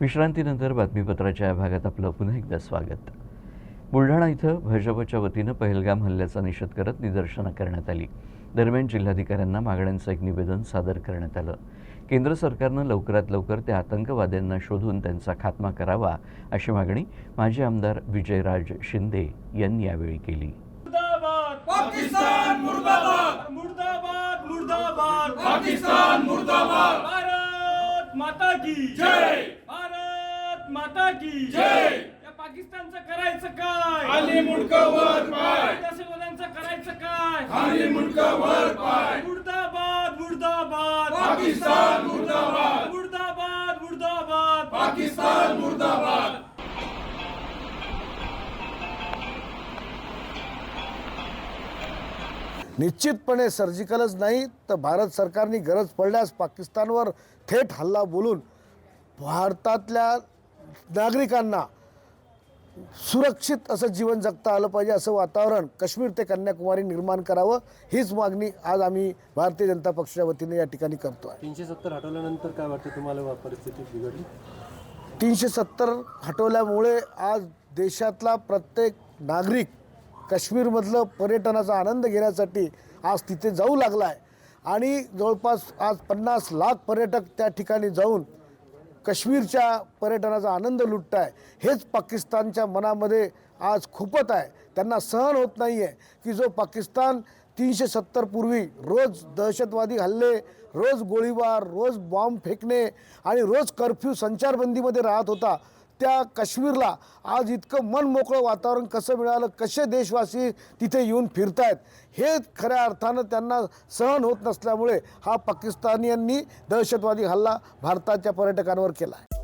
विश्रांतीनंतर बातमीपत्राच्या या भागात आपलं पुन्हा एकदा स्वागत बुलढाणा इथं भाजपच्या वतीनं पहलगाम हल्ल्याचा निषेध करत निदर्शनं करण्यात आली दरम्यान जिल्हाधिकाऱ्यांना मागण्यांचं एक निवेदन सादर करण्यात आलं केंद्र सरकारनं लवकरात लवकर त्या आतंकवाद्यांना शोधून त्यांचा खात्मा करावा अशी मागणी माजी आमदार विजयराज शिंदे यांनी यावेळी केली पाकिस्तान मुर्दाबाद मुर्दाबाद मुर्दाबाद पाकिस्तान मुर्दाबाद माता की जय! भारत माता की जय! या पाकिस्तानचं करायचं काय? खाली मुंडकं वर पाय! दहशतवाद्यांचं करायचं काय? खाली मुंडकं वर पाय! मुर्दाबाद मुर्दाबाद! पाकिस्तान मुर्दाबाद! मुर्दाबाद मुर्दाबाद! पाकिस्तान मुर्दाबाद! निश्चितपणे सर्जिकलच नाही तर भारत सरकारने गरज पडल्यास पाकिस्तानवर थेट हल्ला बोलून भारतातल्या नागरिकांना सुरक्षित असं जीवन जगता आलं पाहिजे असं वातावरण काश्मीर ते कन्याकुमारी निर्माण करावं हीच मागणी आज आम्ही भारतीय जनता पक्षाच्या वतीने या ठिकाणी करतो आहे तीनशे सत्तर हटवल्यानंतर काय वाटतं तुम्हाला परिस्थिती बिघडली? तीनशे सत्तर हटवल्यामुळे आज देशातला प्रत्येक नागरिक काश्मीरमधलं पर्यटनाचा आनंद घेण्यासाठी आज तिथे जाऊ लागला आहे आणि जवळपास आज पन्नास लाख पर्यटक त्या ठिकाणी जाऊन काश्मीरच्या पर्यटनाचा आनंद लुटत आहे हेच पाकिस्तानच्या मनामध्ये आज खूपत आहे. त्यांना सहन होत नाही आहे की जो पाकिस्तान तीनशे सत्तर पूर्वी रोज दहशतवादी हल्ले रोज गोळीबार रोज बॉम्ब फेकणे आणि रोज कर्फ्यू संचारबंदीमध्ये राहत होता त्या काश्मीरला आज इतकं मन मोकळं वातावरण कसं मिळालं कसे देशवासी तिथे येऊन फिरतायत हे खऱ्या अर्थानं त्यांना सहन होत नसल्यामुळे हा पाकिस्तानीयांनी दहशतवादी हल्ला भारताच्या पर्यटकांवर केला आहे